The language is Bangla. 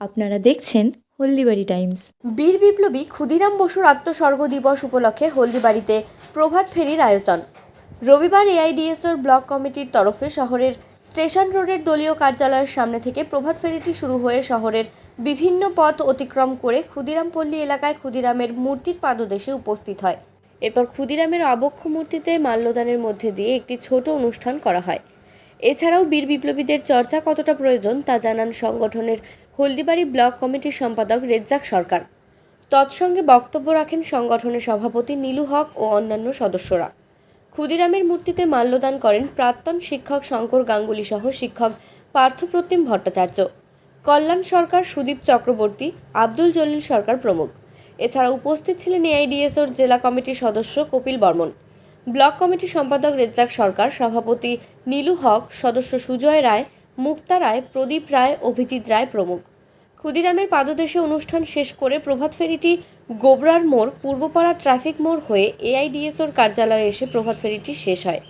আপনারা দেখছেন হলদিবাড়ি টাইমস। বীর বিপ্লবী ক্ষুদিরাম বসুর আত্মস্বর্গ দিবস উপলক্ষে হলদিবাড়িতে প্রভাত ফেরির আয়োজন। রবিবার এআইডিএসওর ব্লক কমিটির তরফে শহরের স্টেশন রোডের দলীয় কার্যালয়ের সামনে থেকে প্রভাত ফেরিটি শুরু হয়ে শহরের বিভিন্ন পথ অতিক্রম করে ক্ষুদিরামপল্লী এলাকায় ক্ষুদিরামের মূর্তির পাদদেশে উপস্থিত হয়। এরপর ক্ষুদিরামের আবক্ষ মূর্তিতে মাল্যদানের মধ্যে দিয়ে একটি ছোট অনুষ্ঠান করা হয়। এছাড়াও বীর বিপ্লবীদের চর্চা কতটা প্রয়োজন তা জানান সংগঠনের হলদিবাড়ি ব্লক কমিটির সম্পাদক রেজ্জাক সরকার। তৎসঙ্গে বক্তব্য রাখেন সংগঠনের সভাপতি নীলু হক ও অন্যান্য সদস্যরা। ক্ষুদিরামের মূর্তিতে মাল্যদান করেন প্রাক্তন শিক্ষক শঙ্কর গাঙ্গুলি সহ শিক্ষক পার্থপ্রতিম ভট্টাচার্য। কল্যাণ সরকার সুদীপ চক্রবর্তী, আব্দুল জলিল সরকার প্রমুখ। এছাড়া উপস্থিত ছিলেন এআইডিএসওর জেলা কমিটির সদস্য কপিল বর্মন। ব্লক কমিটি সম্পাদক রেজ্জাক সরকার, সভাপতি নীলু হক, সদস্য সুজয় রায়, মুক্তা রায়, প্রদীপ রায়, অভিজিৎ রায় প্রমুখ। ক্ষুদিরামের পাদদেশে অনুষ্ঠান শেষ করে প্রভাত ফেরিটি গোবরার মোড় পূর্বপাড়া ট্রাফিক মোড় হয়ে এআইডিএসওর কার্যালয়ে এসে প্রভাত ফেরিটি শেষ হয়।